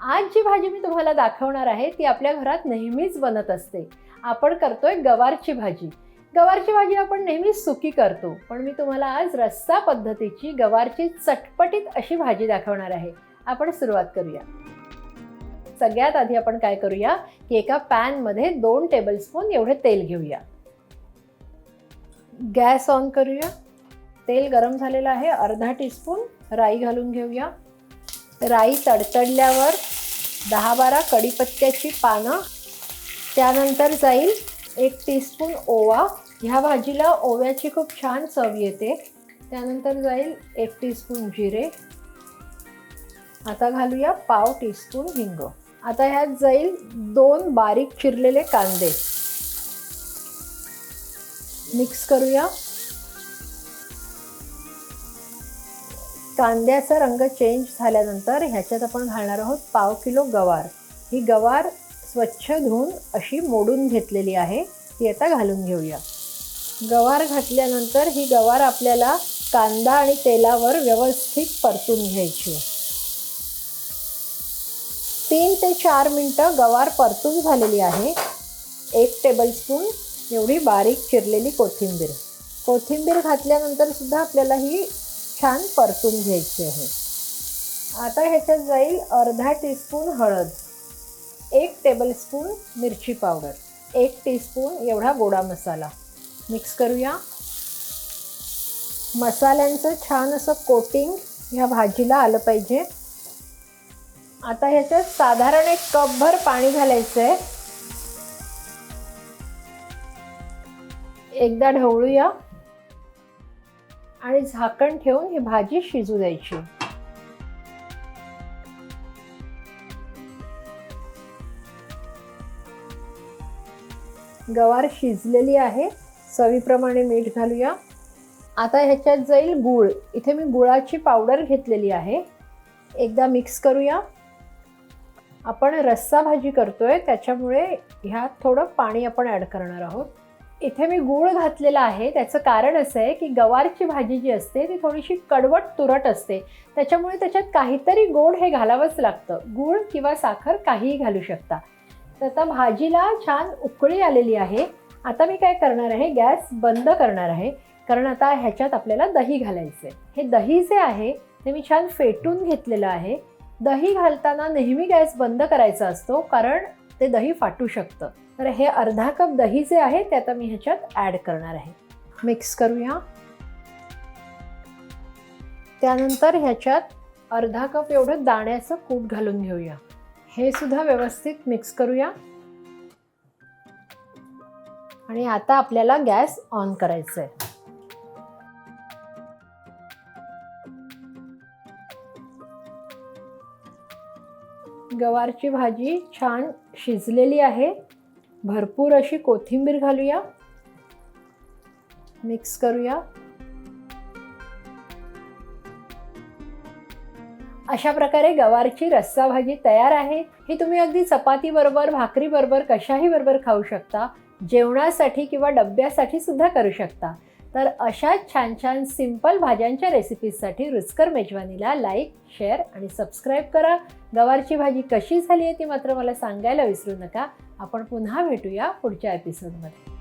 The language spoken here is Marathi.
आज जी भाजी मी तुम्हाला दाखवणार आहे ती आपल्या घरात नेहमीच बनत असते. आपण करतोय गवारची भाजी. गवारची भाजी आपण नेहमीच सुकी करतो पण मी तुम्हाला आज रस्सा पद्धतीची गवारची चटपटीत अशी भाजी दाखवणार आहे. आपण सुरुवात करूया. सगळ्यात आधी आपण काय करूया की एका पॅनमध्ये दोन टेबलस्पून एवढे तेल घेऊया. गॅस ऑन करूया. तेल गरम झालेलं आहे अर्धा टीस्पून राई घालून घेऊया. राई तडतडल्यावर दहा बारा कढीपत्त्याची पानं त्यानंतर जाईल एक टीस्पून ओवा. ह्या भाजीला ओव्याची खूप छान चव येते. त्यानंतर जाईल एक टीस्पून जिरे. आता घालूया पाव टीस्पून हिंग. आता ह्यात जाईल दोन बारीक चिरलेले कांदे. मिक्स करूया. कांद्याचा रंग चेंज झाल्यानंतर ह्याच्यात आपण घालणार आहोत पाव किलो गवार. ही गवार स्वच्छ धुवून अशी मोडून घेतलेली आहे. ती आता घालून घेऊया. गवार घातल्यानंतर ही गवार आपल्याला कांदा आणि तेलावर व्यवस्थित परतून घ्यायची तीन ते चार मिनटं गवार परतून झालेली आहे. एक टेबलस्पून एवढी बारीक चिरलेली कोथिंबीर. कोथिंबीर घातल्यानंतर सुद्धा आपल्याला ही छान परतून घ्यायची आहे. आता ह्याच्यात जाईल अर्धा टीस्पून हळद एक टेबलस्पून मिरची पावडर एक टीस्पून एवढा गोडा मसाला. मिक्स करूया. मसाल्यांचं छान असं कोटिंग ह्या भाजीला आलं पाहिजे. आता ह्याच्यात साधारण एक कपभर पाणी घालायचं आहे. एकदा ढवळूया. आणि झाकण ठेवून ही भाजी शिजू द्यायची. गवार शिजलेली आहे. चवीप्रमाणे मीठ घालूया. आता ह्याच्यात जाईल गूळ. इथे मी गुळाची पावडर घेतलेली आहे. एकदा मिक्स करूया. आपण रस्सा भाजी करतोय त्याच्यामुळे ह्यात थोडं पाणी आपण ॲड करणार आहोत. इथे मी गूळ घातलेला आहे. त्याचं कारण असं आहे की गवारची भाजी जी असते ती थोडीशी कडवट तुरट असते. त्याच्यामुळे त्याच्यात काहीतरी गोड हे घालावंच लागतं. गूळ किंवा साखर काहीही घालू शकता. तर आता भाजीला छान उकळी आलेली आहे. आता मी काय करणार आहे? गॅस बंद करणार आहे. कारण आता ह्याच्यात आपल्याला दही घालायचं आहे हे दही जे आहे ते मी छान फेटून घेतलेलं आहे. दही घालताना नेहमी गॅस बंद करायचा असतो. कारण ते दही फाटू शकतं. तर हे अर्धा कप दही जे आहे ते आता मी ह्याच्यात ॲड करणार आहे. मिक्स करूया. त्यानंतर ह्याच्यात अर्धा कप एवढं दाण्याचं कूट घालून घेऊया. हे सुद्धा व्यवस्थित मिक्स करूया. आणि आता आपल्याला गॅस ऑन करायचं आहे गवारची भाजी छान शिजलेली आहे. भरपूर अशी कोथिंबीर घालूया. मिक्स करूया. अशा प्रकारे गवारची रस्सा भाजी तयार आहे. ही तुम्ही अगदी चपाती बरोबर भाकरी बरोबर कशाही बरोबर खाऊ शकता. जेवणासाठी किंवा डब्यासाठी सुद्धा करू शकता. तर अशाच छान छान सिंपल भाज्यांच्या रेसिपीजसाठी रुचकर मेजवानीला लाईक शेअर आणि सबस्क्राईब करा. गवारची भाजी कशी झाली आहे ती मात्र मला सांगायला विसरू नका. आपण पुन्हा भेटूया पुढच्या एपिसोडमध्ये